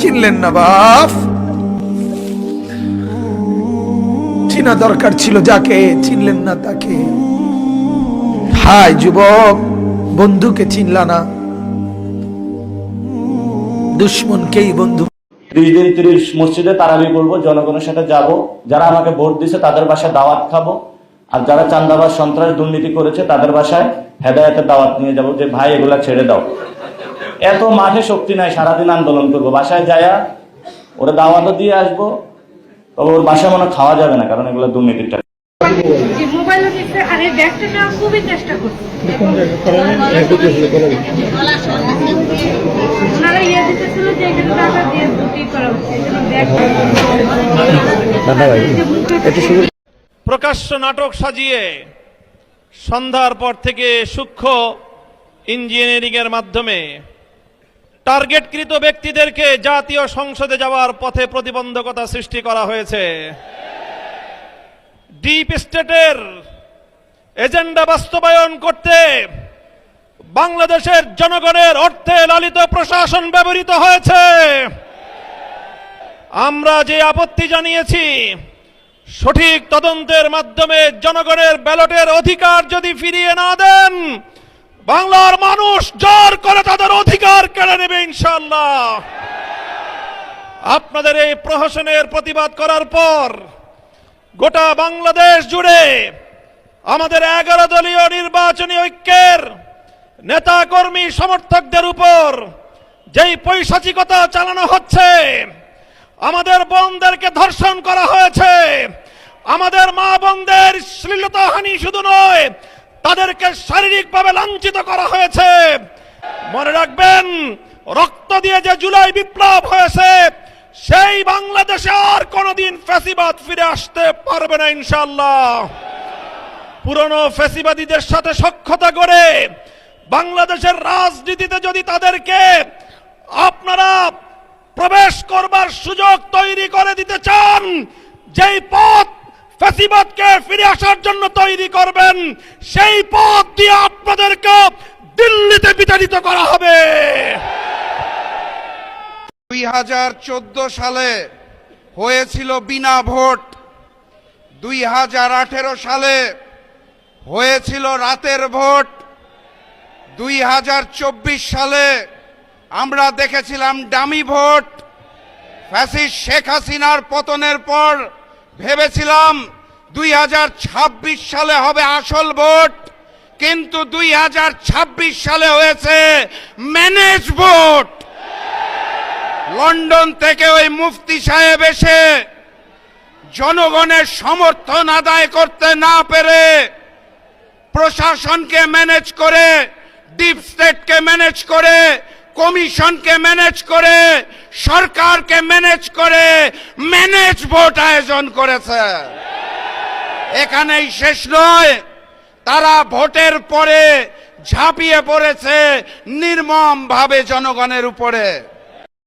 চিনলেন না বাপ? চিনা দরকার ছিল যাকে, চিনলেন না তাকে। হাই যুবক, বন্ধুকে চিনলা না। দুশ্মনকেই বন্ধু। ত্রিশ দিন ত্রিশ মসজিদে তারাবি করব জনগণের সাথে যাব, যারা আমাকে ভোট দিছে তাদের বাসায় দাওয়াত খাব। আর যারা চান্দাবাজ সন্ত্রাস দুর্নীতি করেছে তাদের বাসায় হেদায়তের দাওয়াত নিয়ে যাব যে ভাই এগুলা ছেড়ে দাও। এত মাঠে শক্তি নাই সারাদিন আন্দোলন করব। বাসায় যায়া ওরা দাওয়াতও দিয়ে আসব তবে ওর বাসায় মনে খাওয়া যাবে না কারণ এগুলো দুর্নীতির টাকা যে মোবাইলও প্রকাশ্য নাটক সাজিয়ে সন্ধ্যার পর থেকে সূক্ষ্ম ইঞ্জিনিয়ারিং এর মাধ্যমে টার্গেটকৃত ব্যক্তিদেরকে জাতীয় সংসদে যাওয়ার পথে প্রতিবন্ধকতা সৃষ্টি করা হয়েছে। ডিপ স্টেটের এজেন্ডা বাস্তবায়ন করতে বাংলাদেশের জনগণের অর্থে লালিত প্রশাসন ব্যবহৃত হয়েছে। আমরা যে আপত্তি জানিয়েছি সঠিক তদন্তের মাধ্যমে জনগণের ব্যালটের অধিকার যদি ফিরিয়ে না দেন, বাংলার মানুষ জোর করে তাদের অধিকার কেড়ে নেবে ইনশাল্লাহ আপনাদের এই প্রহসনের প্রতিবাদ করার পর গোটা বাংলাদেশ জুড়ে আমাদের এগারো দলীয় নির্বাচনী ঐক্যের নেতা কর্মী সমর্থকদের উপর যেই পৈশাচিকতা চালানো হচ্ছে, আমাদের বোনদেরকে ধর্ষণ করা হয়েছে। আমাদের মা বোনদের শ্লীলতাহানি শুধু নয়, তাদেরকে শারীরিকভাবে লাঞ্ছিত করা হয়েছে। মনে রাখবেন, রক্ত দিয়ে যে জুলাই বিপ্লব হয়েছে, সেই বাংলাদেশে আর কোনোদিন ফ্যাসিবাদ ফিরে আসতে পারবে না ইনশাল্লাহ পুরনো ফ্যাসিবাদীদের সাথে সক্ষতা করে বাংলাদেশের রাজনীতিতে যদি তাদেরকে আপনারা প্রবেশ করবার সুযোগ তৈরি করে দিতে চান, যেই পথ ফ্যাসিবাদকে ফিরে আসার জন্য তৈরি করবেন। সেই পথ দিয়ে আপনাদেরকে দিল্লিতে বিতাড়িত করা হবে। দুই হাজার চোদ্দ সালে হয়েছিল বিনা ভোট। দুই হাজার আঠেরো সালে হয়েছিল রাতের ভোট। দুই হাজার চব্বিশ সালে আমরা দেখেছিলাম ডামি ভোট। ফ্যাসিস শেখ হাসিনার পতনের পর ভেবেছিলাম দুই হাজার ছাব্বিশ সালে হবে আসল ভোট, কিন্তু দুই হাজার ছাব্বিশ সালে হয়েছে ম্যানেজ ভোট। লন্ডন থেকে ওই মুফতি সাহেব এসে জনগণের সমর্থন আদায় করতে না পেরে প্রশাসনকে ম্যানেজ করে, ডিপ স্টেটকে ম্যানেজ করে কমিশনকে ম্যানেজ করে, সরকারকে ম্যানেজ করে, ম্যানেজ ভোট আয়োজন করেছে। এখানেই শেষ নয়, তারা ভোটের পরে ঝাঁপিয়ে পড়েছে নির্মম ভাবে জনগণের উপরে।